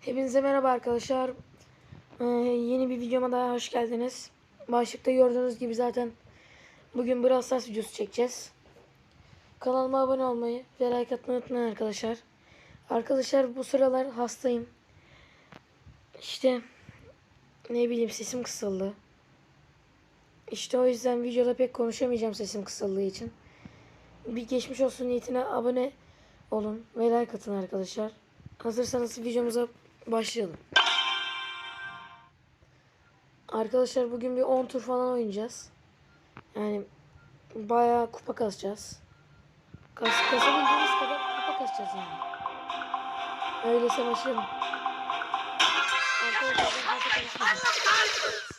Hepinize merhaba arkadaşlar. Ee, yeni bir videoma daha hoş geldiniz. Başlıkta gördüğünüz gibi zaten bugün Brawl Stars videosu çekeceğiz. Kanalıma abone olmayı ve like atmayı unutmayın arkadaşlar. Arkadaşlar bu sıralar hastayım. İşte ne bileyim sesim kısıldı. İşte o yüzden videoda pek konuşamayacağım sesim kısıldığı için. Bir geçmiş olsun niyetine abone olun ve like atın arkadaşlar. Hazırsanız videomuza başlayalım. Arkadaşlar bugün bir 10 tur falan oynayacağız. Yani bayağı kupa kasacağız. Kas, kasabildiğimiz kadar kupa kasacağız yani. Öyleyse başlayalım. Arkadaşlar ben.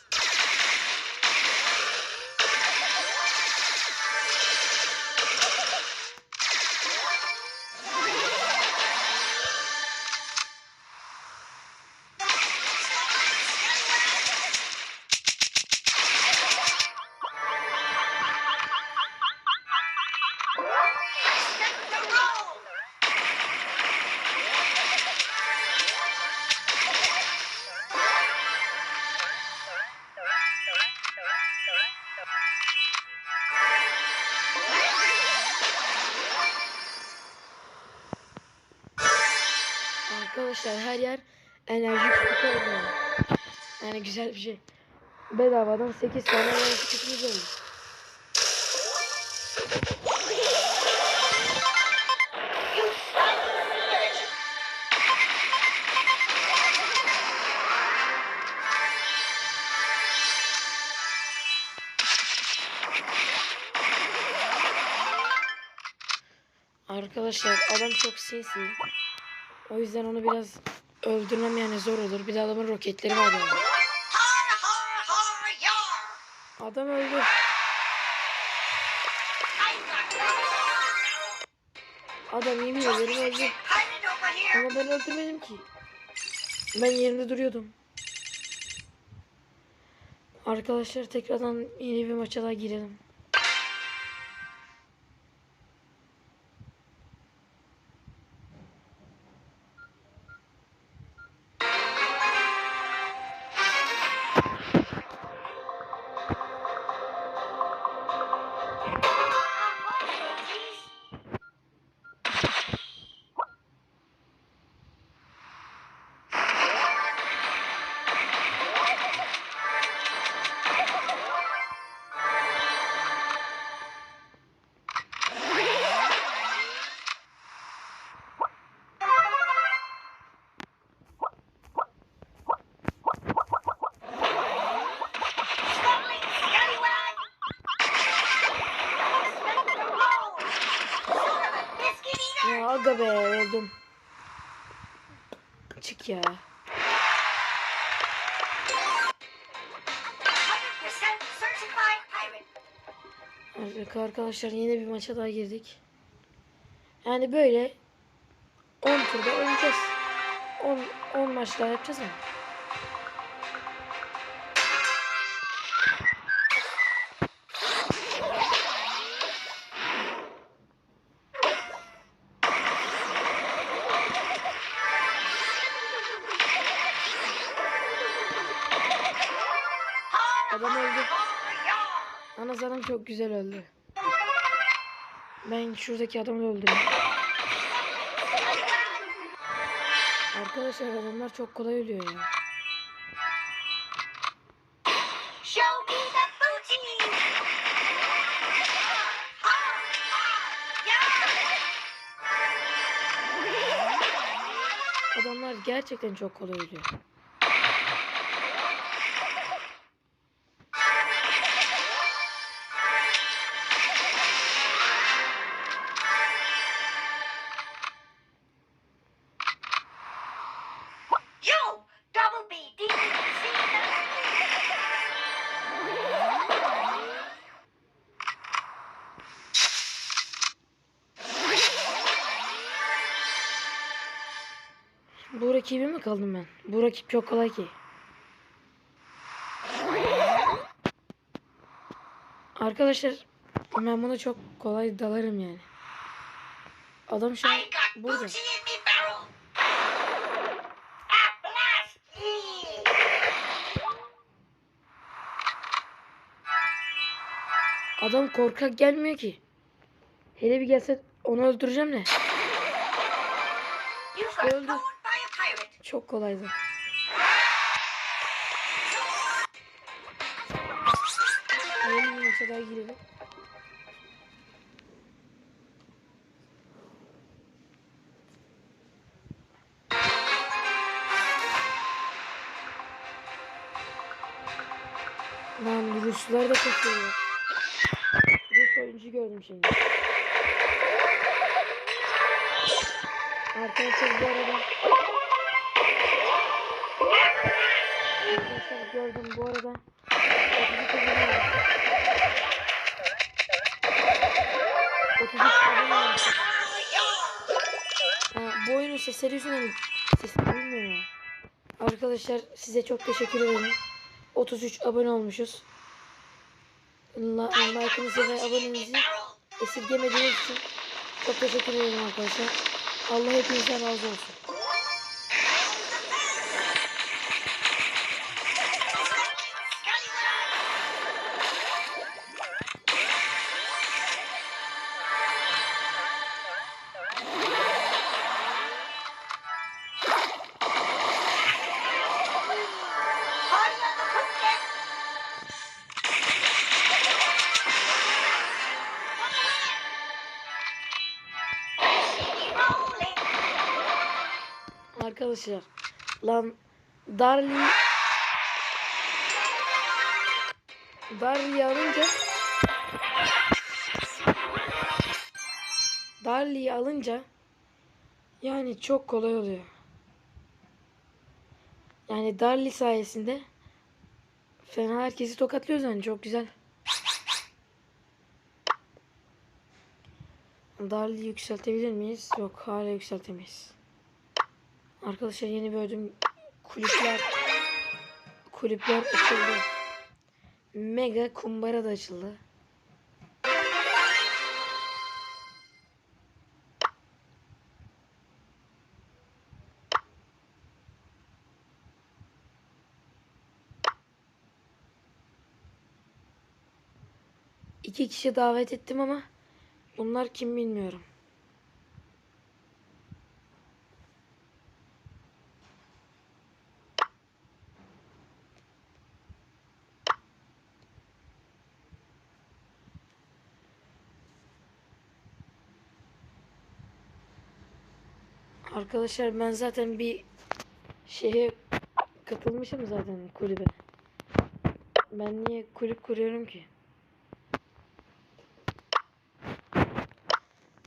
Güzel bir şey. Bedavadan 8 tane kutumuz oldu. Arkadaşlar adam çok sinsi. O yüzden onu biraz öldürmem yani zor olur. Bir de adamın roketleri var yani. Adam öldü. Adam yemin ederim öldü. Ama ben öldürmedim ki. Ben yerinde duruyordum. Arkadaşlar tekrardan yeni bir maça daha girelim. Ya aga be öldüm. Çık ya. 100% certified pirate! Evet arkadaşlar yeni bir maça daha girdik. Yani böyle 10 turda oynayacağız. 10 10 maç daha yapacağız mı? Adam öldü. Ana adam çok güzel öldü. Ben şuradaki adamı da öldürdüm. Arkadaşlar adamlar çok kolay ölüyor ya. Adamlar gerçekten çok kolay ölüyor. kaldım ben. Bu rakip çok kolay ki. Arkadaşlar ben buna çok kolay dalarım yani. Adam şu an burada. Adam korkak gelmiyor ki. Hele bir gelse onu öldüreceğim ne? Öldür. Çok kolaydı. Yeni bir maça daha girelim. Lan Ruslar da kaçıyor. Rus oyuncu gördüm şimdi. Arkadaşlar bu arada gördüm bu arada. Otuz abone var. 33 abone olmuş. Ha, bu oyunun sesleri yüzünden sesini bilmiyorum. Arkadaşlar size çok teşekkür ederim. 33 abone olmuşuz. Like'ınızı ve abonenizi esirgemediğiniz için çok teşekkür ederim arkadaşlar. Allah hepinizden razı olsun. Arkadaşlar lan Darli Darli'yi alınca Darli'yi alınca yani çok kolay oluyor. Yani Darli sayesinde fena herkesi tokatlıyoruz yani çok güzel. Darli'yi yükseltebilir miyiz? Yok hala yükseltemeyiz. Arkadaşlar yeni bir ödüm kulüpler kulüpler açıldı. Mega kumbara da açıldı. İki kişi davet ettim ama bunlar kim bilmiyorum. Arkadaşlar ben zaten bir şeye katılmışım zaten kulübe. Ben niye kulüp kuruyorum ki?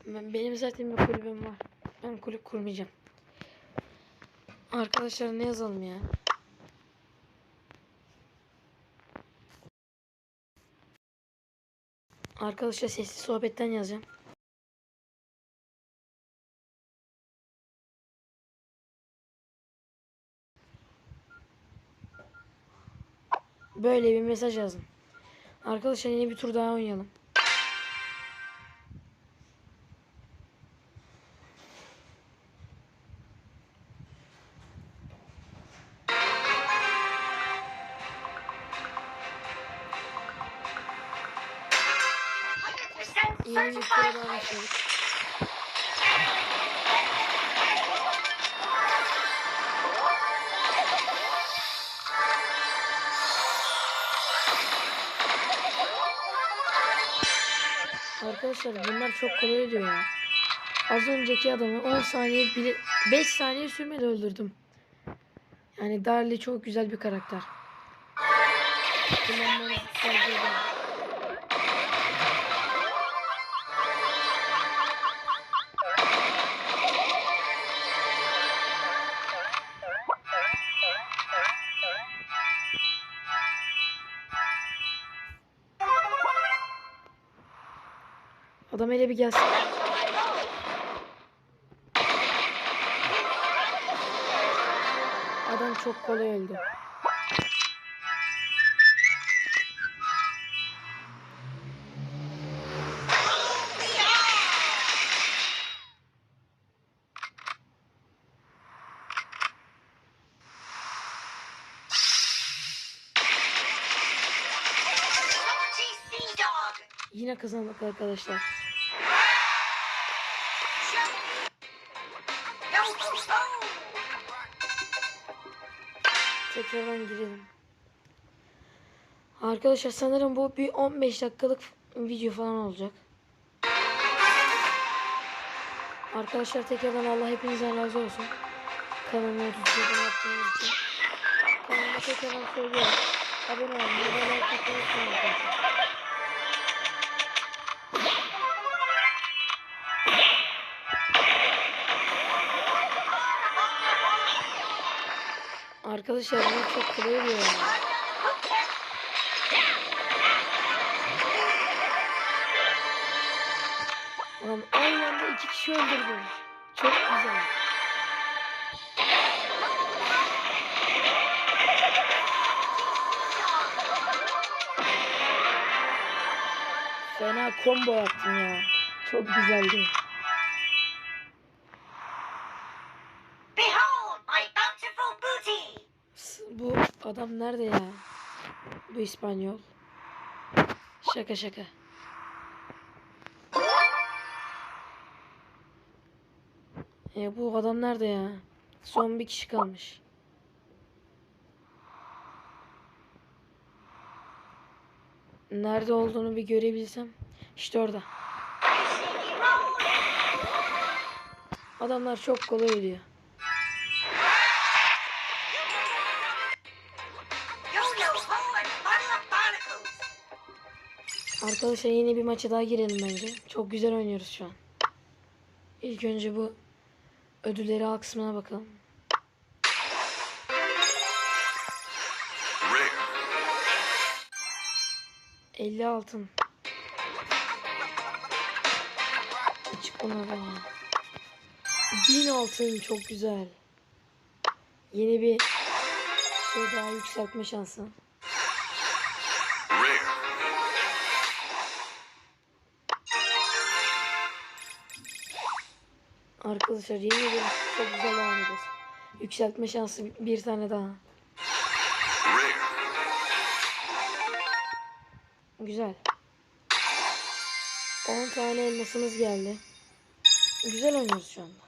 Ben, benim zaten bir kulübüm var. Ben kulüp kurmayacağım. Arkadaşlar ne yazalım ya? Arkadaşlar sesli sohbetten yazacağım. Böyle bir mesaj yazdım. Arkadaşlar yeni bir tur daha oynayalım. Arkadaşlar bunlar çok kolay oluyor ya. Az önceki adamı 10 saniye bile 5 saniye sürmedi öldürdüm. Yani Darli çok güzel bir karakter. Kullanmanızı tercih Adam hele bir gelsin. Adam çok kolay öldü. Yine kazandık arkadaşlar. Tekrardan girelim. Arkadaşlar sanırım bu bir 15 dakikalık video falan olacak. Arkadaşlar tekrardan Allah hepinizden razı olsun. Kanalıma 30 yaptığınız için. Kanalıma tekrardan söylüyorum. Abone olmayı ve like atmayı unutmayın arkadaşlar. Bu çok kolay. Ulan aynı anda iki kişi öldürdüm. Çok güzel. Fena combo yaptım ya. Çok güzeldi. Adam nerede ya? Bu İspanyol. Şaka şaka. Ya bu adam nerede ya? Son bir kişi kalmış. Nerede olduğunu bir görebilsem. İşte orada. Adamlar çok kolay ölüyor. Arkadaşlar yeni bir maça daha girelim bence. Çok güzel oynuyoruz şu an. İlk önce bu ödülleri al kısmına bakalım. 50 altın. Açık buna da. 1000 altın çok güzel. Yeni bir şey daha yükseltme şansı. Arkadaşlar yeni bir çok güzel edeceğiz. Yükseltme şansı bir tane daha. Güzel. 10 tane elmasımız geldi. Güzel oynuyoruz şu anda.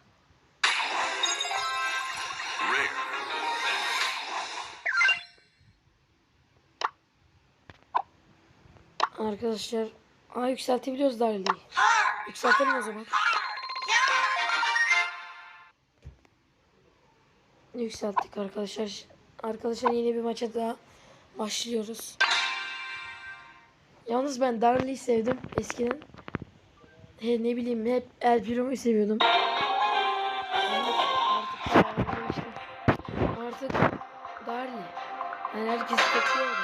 Arkadaşlar Aa yükseltebiliyoruz Darly'yi. Har, Yükseltelim o zaman. Yükselttik arkadaşlar. Arkadaşlar yeni bir maça daha başlıyoruz. Yalnız ben Darly'yi sevdim eskiden. He, ne bileyim hep El Piro'yu seviyordum. Artık Darly. Yani herkes bekliyor.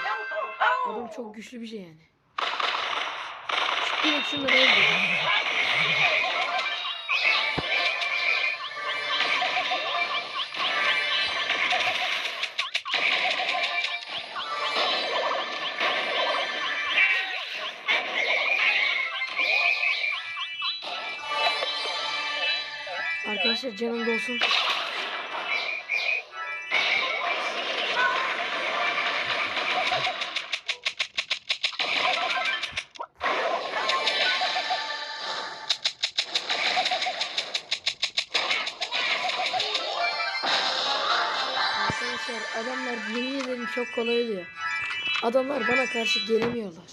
Adam çok güçlü bir şey yani. Direkt şunları öldür. Canım dolsun. Arkadaşlar adamlar yemin ederim çok kolay oluyor. Adamlar bana karşı gelemiyorlar.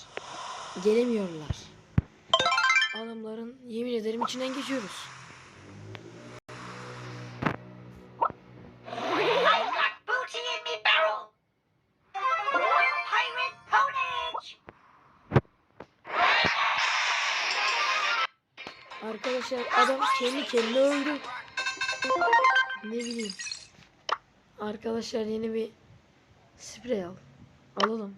Gelemiyorlar. Adamların yemin ederim içinden geçiyoruz. Kendi kendine öldü. Ne bileyim. Arkadaşlar yeni bir sprey al. Alalım.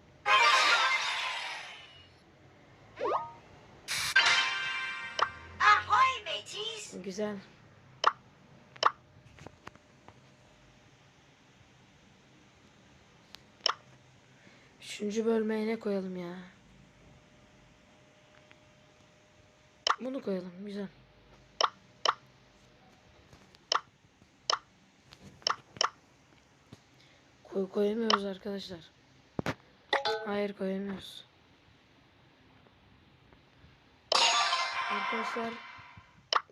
Güzel. Üçüncü bölmeye ne koyalım ya? Bunu koyalım. Güzel. Koyamıyoruz arkadaşlar. Hayır koyamıyoruz. Arkadaşlar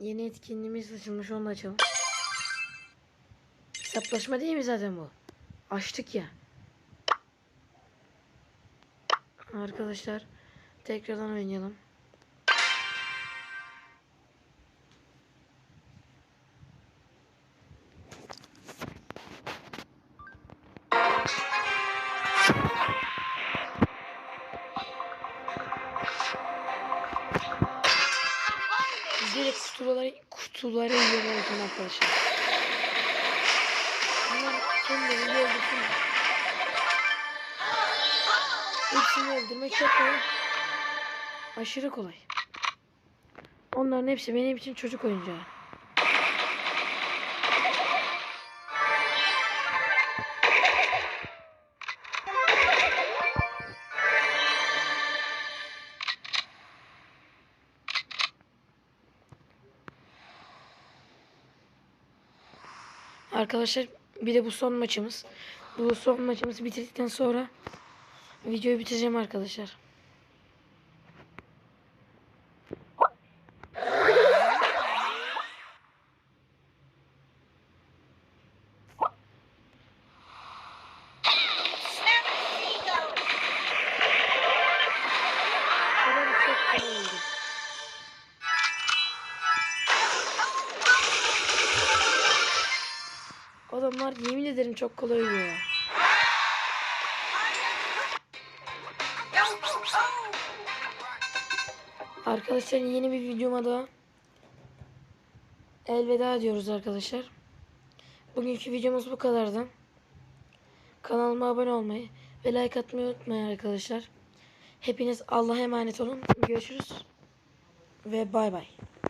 yeni etkinliğimiz açılmış onu açalım. Hesaplaşma değil mi zaten bu? Açtık ya. Arkadaşlar tekrardan oynayalım. Kutuları, kutuları yiyoruz arkadaşlar. Bunlar kendilerini öldürsün. Hepsini öldürmek çok kolay. Aşırı kolay. Onların hepsi benim için çocuk oyuncağı. Arkadaşlar bir de bu son maçımız. Bu son maçımızı bitirdikten sonra videoyu bitireceğim arkadaşlar. Adamlar yemin ederim çok kolay ya. Arkadaşlar yeni bir videoma da elveda diyoruz arkadaşlar. Bugünkü videomuz bu kadardı. Kanalıma abone olmayı ve like atmayı unutmayın arkadaşlar. Hepiniz Allah'a emanet olun. Görüşürüz ve bay bay.